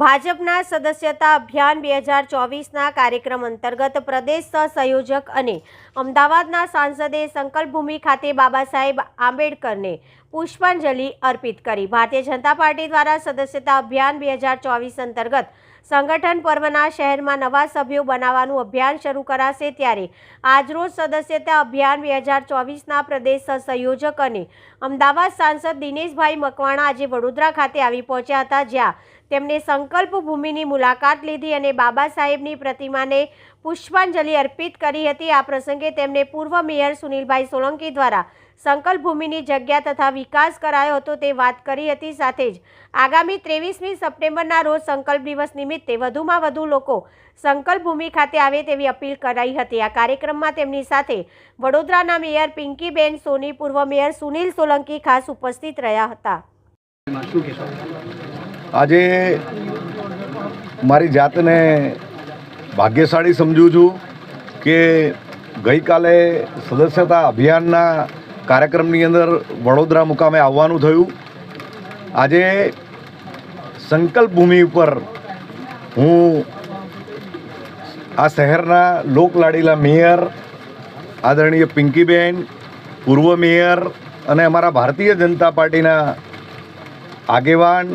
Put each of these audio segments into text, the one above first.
ભાજપના સદસ્યતા અભિયાન બે હજાર ચોવીસના કાર્યક્રમ અંતર્ગત પ્રદેશ સહસંયોજક અને અમદાવાદના સાંસદે સંકલ્પભૂમિ ખાતે બાબા સાહેબ આંબેડકરને પુષ્પાંજલિ અર્પિત કરી. ભારતીય જનતા પાર્ટી દ્વારા સદસ્યતા અભિયાન બે હજાર ચોવીસ અંતર્ગત સંગઠન પર્વના શહેરમાં નવા સભ્યો બનાવવાનું અભિયાન શરૂ કરાશે ત્યારે આજરોજ સદસ્યતા અભિયાન બે હજાર ચોવીસના પ્રદેશ સંયોજક અને અમદાવાદ સાંસદ દિનેશભાઈ મકવાણા આજે વડોદરા ખાતે આવી પહોંચ્યા હતા, જ્યાં તેમણે સંકલ્પ ભૂમિની મુલાકાત લીધી અને બાબા સાહેબની પ્રતિમાને પુષ્પાંજલિ અર્પિત કરી હતી. આ પ્રસંગે તેમને પૂર્વ મેયર સુનિલભાઈ સોલંકી દ્વારા સંકલ્પ ભૂમિની જગ્યા તથા વિકાસ કરાયો હતો તે વાત કરી હતી સાથે જ. આગામી ત્રેવીસમી સપ્ટેમ્બરના રોજ સંકલ્પ દિવસ નિમિત્તે વધુમાં વધુ લોકો સંકલ્પ ભૂમિ ખાતે આવે તેવી અપીલ કરાઈ હતી. આ કાર્યક્રમમાં તેમની સાથે વડોદરાના મેયર પિંકીબેન સોની, પૂર્વ મેયર સુનિલ સોલંકી ખાસ ઉપસ્થિત રહ્યા હતા. આજે મારી જાતને ભાગ્યશાળી સમજું છું કે ગઈકાલે સદસ્યતા અભિયાનના કાર્યક્રમની અંદર વડોદરા મુકામે આવવાનું થયું. આજે સંકલ્પ ભૂમિ ઉપર હું આ શહેરના લોકલાડીલા મેયર, આદરણીય પિંકીબેન, પૂર્વ મેયર અને અમારા ભારતીય જનતા પાર્ટીના આગેવાન,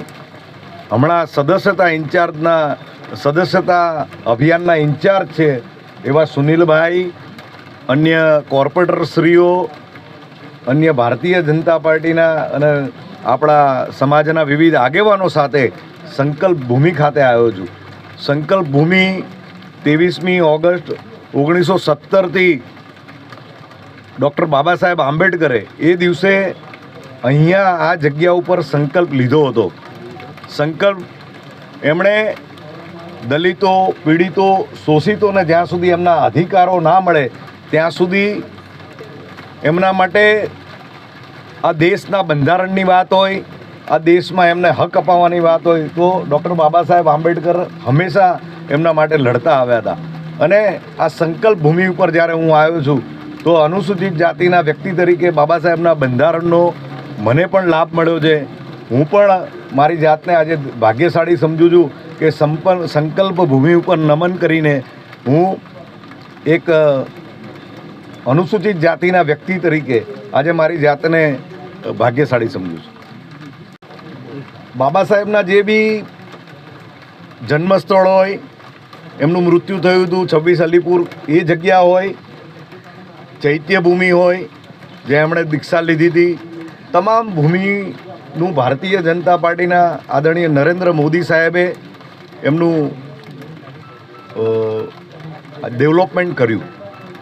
હમણાં સદસ્યતા ઇન્ચાર્જના, સદસ્યતા અભિયાનના ઇન્ચાર્જ છે એવા સુનિલભાઈ, અન્ય કોર્પોરેટરશ્રીઓ અન્ય ભારતીય જનતા પાર્ટીના અને આપણા સમાજના વિવિધ આગેવાનો સાથે સંકલ્પ ભૂમિ ખાતે આવ્યો છું. સંકલ્પ ભૂમિ ત્રેવીસમી ઓગસ્ટ ઓગણીસો સત્તરથી ડૉક્ટર બાબા સાહેબ આંબેડકરે એ દિવસે અહીંયા આ જગ્યા ઉપર સંકલ્પ લીધો હતો. સંકલ્પ એમણે દલિતો, પીડિતો, શોષિતોને જ્યાં સુધી એમના અધિકારો ના મળે, ત્યાં સુધી એમના માટે આ દેશના બંધારણની વાત હોય, આ દેશમાં એમને હક અપાવવાની વાત હોય, તો ડૉક્ટર બાબા સાહેબ આંબેડકર હંમેશા એમના માટે લડતા આવ્યા હતા. અને આ સંકલ્પ ભૂમિ ઉપર જ્યારે હું આવ્યો છું, તો અનુસૂચિત જાતિના વ્યક્તિ તરીકે બાબા સાહેબના બંધારણનો મને પણ લાભ મળ્યો છે. હું પણ મારી જાતને આજે ભાગ્યશાળી સમજું છું કે સંપન સંકલ્પ ભૂમિ ઉપર નમન કરીને હું એક અનુસૂચિત જાતિના વ્યક્તિ તરીકે આજે મારી જાતને ભાગ્યશાળી સમજું છું. બાબા સાહેબના જે બી જન્મસ્થળ હોય, એમનું મૃત્યુ થયું હતું છવ્વીસ અલીપુર, એ જગ્યા હોય, ચૈત્યભૂમિ હોય, જે એમણે દીક્ષા લીધી હતી. તમામ ભૂમિનું ભારતીય જનતા પાર્ટીના આદરણીય નરેન્દ્ર મોદી સાહેબે એમનું ડેવલપમેન્ટ કર્યું.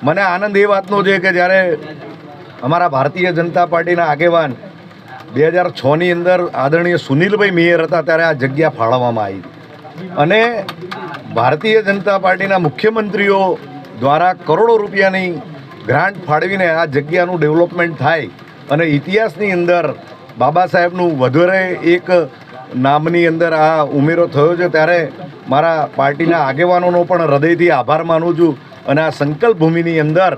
મને આનંદ એ વાતનો છે કે જ્યારે અમારા ભારતીય જનતા પાર્ટીના આગેવાન બે હજાર છની અંદર આદરણીય સુનિલભાઈ મેયર હતા, ત્યારે આ જગ્યા ફાળવવામાં આવી. અને ભારતીય જનતા પાર્ટીના મુખ્યમંત્રીઓ દ્વારા કરોડો રૂપિયાની ગ્રાન્ટ ફાળવીને આ જગ્યાનું ડેવલપમેન્ટ થાય અને ઇતિહાસની અંદર બાબા સાહેબનું વધારે એક નામની અંદર આ ઉમેરો થયો છે, ત્યારે મારા પાર્ટીના આગેવાનોનો પણ હૃદયથી આભાર માનું છું. અને આ સંકલ્પ ભૂમિની અંદર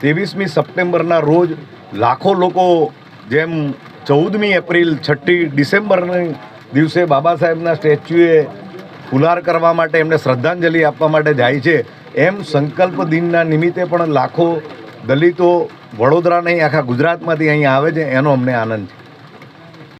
ત્રેવીસમી સપ્ટેમ્બરના રોજ લાખો લોકો જેમ ચૌદમી એપ્રિલ છઠ્ઠી ડિસેમ્બરની દિવસે બાબા સાહેબના સ્ટેચ્યુએ ફુલાર કરવા માટે એમને શ્રદ્ધાંજલિ આપવા માટે જાય છે. એમ સંકલ્પ દિનના નિમિત્તે પણ લાખો દલિતો વડોદરા નહીં, આખા ગુજરાતમાંથી અહીં આવે છે. એનો અમને આનંદ છે.